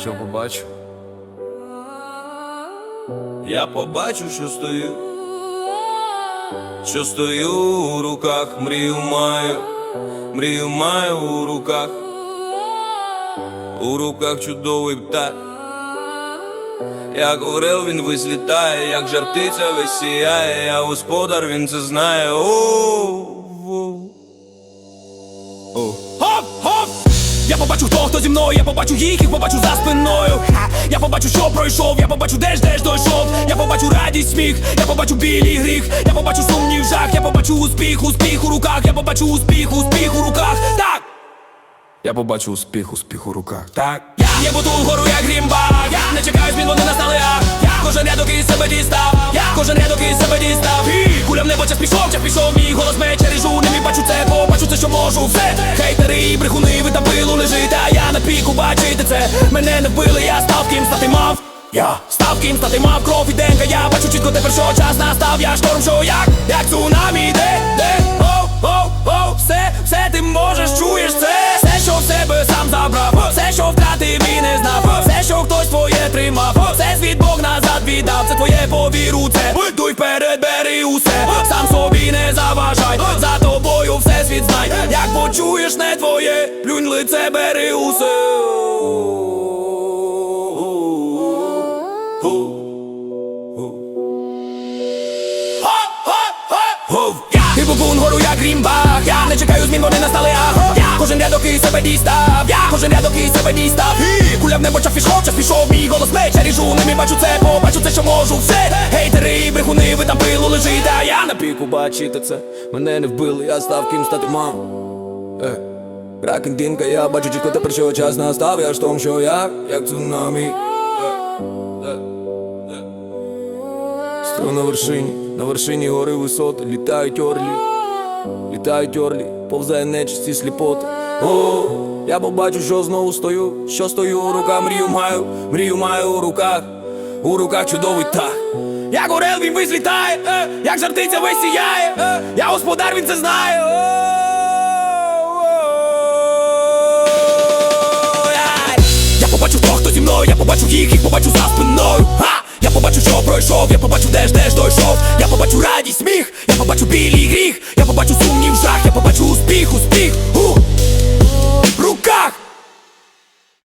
Що побачу? Я побачу, що стою, що стою у руках, мрію маю, мрію маю у руках, у руках чудовий птах. Як орел він визлітає, як жартиця весь сіяє, я господар, він це знає. О-о-о. О. Хоп, хоп! Я побачу, хто хто зі мною, я побачу їх, їх побачу за спиною. Я побачу, що пройшов, я побачу, де ж де ж дойшов. Я побачу радість, сміх, я побачу білий гріх, я побачу сумнів, жах, я побачу успіх, успіх у руках, я побачу успіх, успіх у руках. Так! Я побачу успіх, успіх у руках. Так, я, буду вгору, як грімба Я не чекаю змін, вони настали а Я кожен рядок із себе дістав Я кожен рядок із себе дістав І куля в небо час пішов, час пішов Мій голос мече можу, все. Хейтери і брехуни, ви та пилу лежить А я на піку бачите це. Мене не вбили, я став ким стати мав. Я став ким стати мав. Кров і денька Я бачу чітко тепер, що час настав. Я шторм, що як, як цунамі Де, де, оу, оу, оу Все, все ти можеш, чуєш це. Все, що в себе сам забрав Все, що втратив і не знав Все, що хтось твоє тримав Все світ Бог назад віддав Це твоє повіру, це почуєш не твоє Плюнь лице, бери усе. І бубун гору як грімбах Я не чекаю змін, вони настали ах Я кожен рядок із себе дістав. Я кожен рядок із себе дістав. І куля в небо час пішов, час пішов Мій голос меча ріжу, не бачу це, побачу це, що можу. Все. Гейтери і брехуни, ви там пилу лежить А я на піку бачите це. Мене не вбили, я став ким стати мам Е. Кракен я бачу чітко тепер, що час настав Я ж том, що я, як цунамі Стру на вершині, на вершині гори висоти Літають орлі, літають орлі, повзає нечисті сліпоти О, я побачу, що знову стою, що стою у руках, мрію маю, мрію маю у руках, у руках чудовий тах Як орел він визлітає, е, як жартиця весь сіяє, е, я господар, він це знає. О, мною, я побачу їх, їх побачу за спиною. Ха! Я побачу, що пройшов, я побачу, де ж де ж дойшов. Я побачу радість, сміх, я побачу білий гріх, я побачу сумнів, жах.